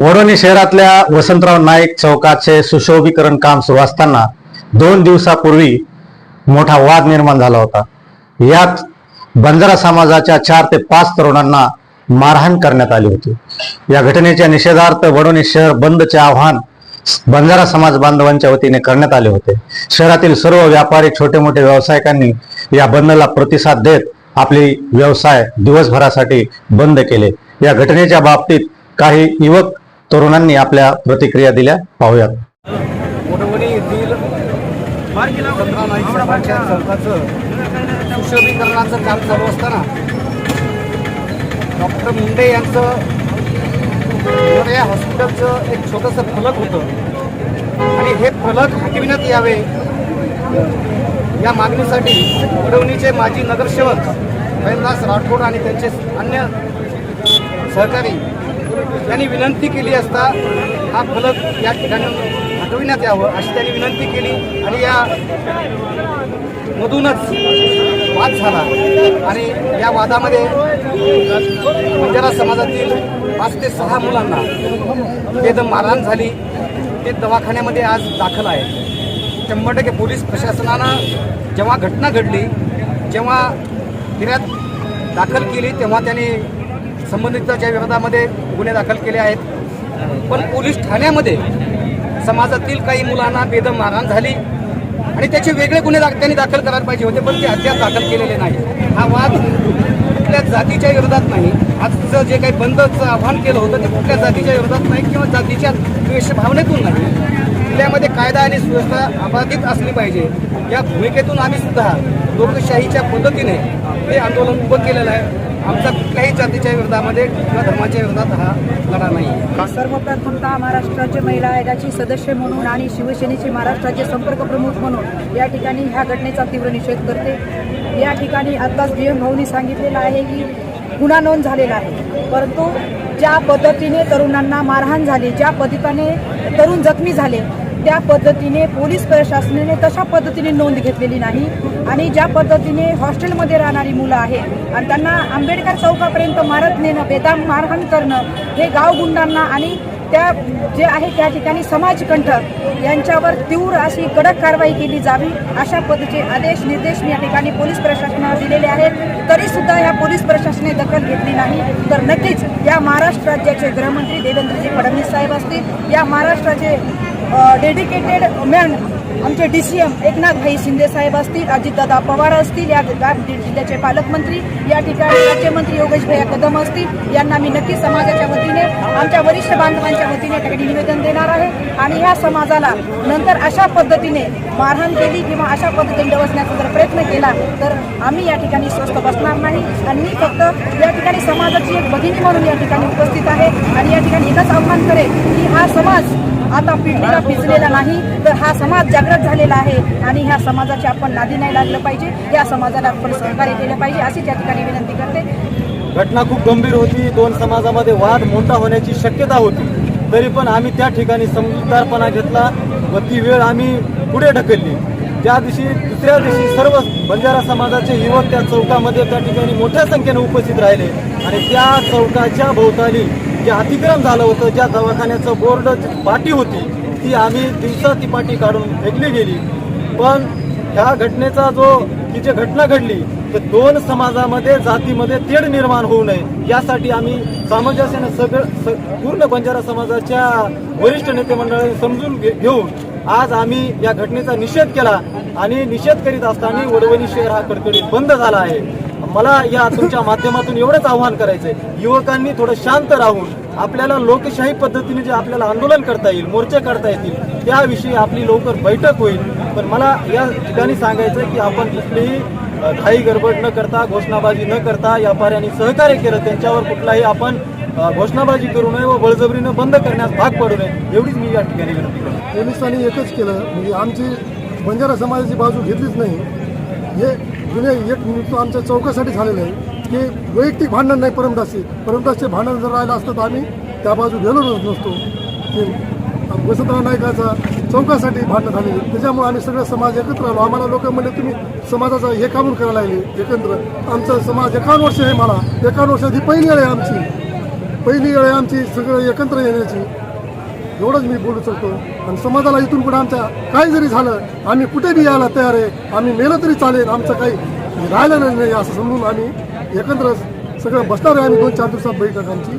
वडोणी शहरातल्या वसंतराव नाईक चौकाचे सुशोभीकरण काम सुरू असताना दोन दिवसापूर्वी मोठा वाद निर्माण झाला होता. यात बंजारा समाजाच्या चार ते पाच तरुणांना मारहाण करण्यात आली होती. या घटनेच्या निषेधार्थ वडोणी शहर बंदचे आव्हान बंजारा समाज बांधवांच्या वतीने करण्यात आले होते. शहरातील सर्व व्यापारी छोटे मोठे व्यावसायिकांनी या बंदला प्रतिसाद देत आपले व्यवसाय दिवसभरासाठी बंद केले. या घटनेच्या बाबतीत काही युवक तरुणांनी आपल्या प्रतिक्रिया दिल्या. पाहूयात. येथील सुशोभीकरणाचं काम चालू असताना डॉक्टर मुंडे यांचं या हॉस्पिटलचं एक छोटंसं फलक होतं. आणि हे फलक हटविण्यात यावे या मागणीसाठी वडवणीचे माजी नगरसेवक भैरदास राठोड आणि त्यांचे अन्य सहकारी त्यांनी विनंती केली असता हा फलक या ठिकाणी हटविण्यात यावं अशी त्यांनी विनंती केली आणि या मधूनच वाद झाला. आणि या वादामध्ये बंजारा समाजातील पाच ते सहा मुलांना बेदम मारहाण झाली ते दवाखान्यामध्ये आज दाखल आहे. शंभर टक्के पोलीस प्रशासनानं जेव्हा घटना घडली जेव्हा फिर्यात दाखल केली तेव्हा त्यांनी संबंधिताच्या विरोधामध्ये गुन्हे दाखल केले आहेत पण पोलीस ठाण्यामध्ये समाजातील काही मुलांना बेदम मारहाण झाली आणि त्याचे वेगळे गुन्हे दाख त्यांनी दाखल करायला पाहिजे होते पण ते अद्याप दाखल केलेले नाही. हा वाद कुठल्या जातीच्या विरोधात नाही. आजचं जे काही बंदचं आव्हान केलं होतं ते कुठल्या जातीच्या विरोधात नाही किंवा जातीच्या द्वेषभावनेतून नाही. जिल्ह्यामध्ये कायदा आणि सुव्यवस्था अबाधित असली पाहिजे या भूमिकेतून आम्ही सुद्धा लोकशाहीच्या पद्धतीने हे आंदोलन उभं केलेलं आहे. आमचा कुठल्याही जातीच्या विरोधामध्ये किंवा धर्माच्या विरोधात हा लढा नाही सर्वप्रथमता महाराष्ट्राचे महिला आयोगाची सदस्य म्हणून आणि शिवसेनेचे महाराष्ट्राचे संपर्क प्रमुख म्हणून या ठिकाणी ह्या घटनेचा तीव्र निषेध करते. या ठिकाणी आत्ताच डी एम भाऊनी सांगितलेलं आहे की गुन्हा नोंद झालेला आहे. परंतु ज्या पद्धतीने तरुणांना मारहाण झाली ज्या पद्धतीने तरुण जखमी झाले त्या पद्धतीने पोलीस प्रशासनाने तशा पद्धतीने नोंद घेतलेली नाही. आणि ज्या पद्धतीने हॉस्टेलमध्ये राहणारी मुलं आहेत आणि त्यांना आंबेडकर चौकापर्यंत मारत नेणं बेदाम मारहाण करणं हे गाव गुंडांना आणि त्या जे आहे त्या ठिकाणी समाजकंठक यांच्यावर तीव्र अशी कडक कारवाई केली जावी अशा पद्धतीचे आदेश निर्देश या ठिकाणी पोलीस प्रशासनाला दिलेले आहेत. तरी सुद्धा या पोलीस प्रशासनाने दखल घेतली नाही. तर नक्कीच या महाराष्ट्र राज्याचे गृहमंत्री देवेंद्रजी फडणवीस साहेब असतील या महाराष्ट्राचे डेडिकेटेड मॅन आमचे डी सी एम एकनाथभाई शिंदे साहेब असतील अजितदादा पवार असतील या गा- जिल्ह्याचे पालकमंत्री या ठिकाणी राज्यमंत्री योगेश भैया कदम असतील यांना मी नक्की समाजाच्या वतीने आमच्या वरिष्ठ बांधवांच्या वतीने या निवेदन देणार आहे. आणि ह्या समाजाला नंतर अशा पद्धतीने मारहाण केली किंवा अशा पद्धतीने डवसण्याचा जर प्रयत्न केला तर आम्ही या ठिकाणी स्वस्थ बसणार नाही. आणि मी फक्त या ठिकाणी समाजाची एक भगिनी म्हणून या ठिकाणी उपस्थित आहे. आणि या ठिकाणी एकच आव्हान करेल की हा समाज आता पिढीला पिचलेला नाही तर हा समाज जागृत झालेला आहे आणि ह्या समाजाचे आपण नादी नाही लागलं पाहिजे. या समाजाला आपण सहकार्य केलं पाहिजे. अशीच या ठिकाणी विनंती करते. घटना खूप गंभीर होती. दोन समाजामध्ये वाद मोठा होण्याची शक्यता होती. तरी पण आम्ही त्या ठिकाणी समजूतदारपणा घेतला व ती वेळ आम्ही पुढे ढकलली. ज्या दिवशी दुसऱ्या दिवशी सर्व बंजारा समाजाचे युवक त्या चौकामध्ये त्या ठिकाणी मोठ्या संख्येने उपस्थित राहिले आणि त्या चौकाच्या भोवताली जे अतिक्रम झालं होतं ज्या दवाखान्याचं बोर्ड पाटी होती ती आम्ही दिवसा तिपाटी काढून फेकली गेली. पण ह्या घटनेचा जो ही जी घटना घडली तर दोन समाजामध्ये जातीमध्ये तेढ निर्माण होऊ नये. यासाठी आम्ही सामंजस्याने सगळं स- पूर्ण बंजारा समाजाच्या वरिष्ठ नेते मंडळाने समजून घे- घेऊन आज आम्ही या घटनेचा निषेध केला आणि निषेध करीत असताना वडवणी शहर हा कडकडीत बंद झाला आहे. मला या तुमच्या माध्यमातून एवढंच आव्हान करायचंय. युवकांनी थोडं शांत राहून आपल्याला लोकशाही पद्धतीने जे आपल्याला आंदोलन करता येईल मोर्चे काढता येतील त्याविषयी आपली लवकर बैठक होईल. पण मला या ठिकाणी सांगायचं की आपण कुठलीही घाई गडबड न करता घोषणाबाजी न करता व्यापाऱ्यांनी सहकार्य केलं त्यांच्यावर कुठलाही आपण घोषणाबाजी करू नये व बळजबरीनं बंद करण्यास भाग पडू नये एवढीच मी या ठिकाणी विनंती करतो. पोलिसांनी एकच केलं म्हणजे आमची बंजारा समाजाची बाजू घेतलीच नाही. हे जुने एक मृत्यू आमच्या चौकासाठी झालेलं आहे की वैयक्तिक भांडण नाही परमदासी परमदासचे भांडण जर राहिलं असतं तर आम्ही त्या बाजू गेलोच नसतो. की वसंतराव नायकाचा चौकासाठी भांडणं झालेली. त्याच्यामुळे आम्ही सगळं समाज एकत्र आलो. आम्हाला लोक म्हणले तुम्ही समाजाचा हे कामून करायला लागले एकत्र. आमचा समाज एकावन्न वर्ष आहे मला. एकावन्न वर्षाची ही पहिली वेळ आहे आमची. पहिली वेळ आहे आमची सगळं एकत्र येण्याची. एवढंच मी बोलू शकतो. आणि समाजाला इथून पुढे आमच्या काही जरी झालं आम्ही कुठे बी यायला तयार आहे आम्ही मेलं तरी चालेल. आमचं काही राहिलं नाही असं समजून आम्ही एकंदरच सगळं बसणार आहे आम्ही दोन चार दिवसात बैठकांची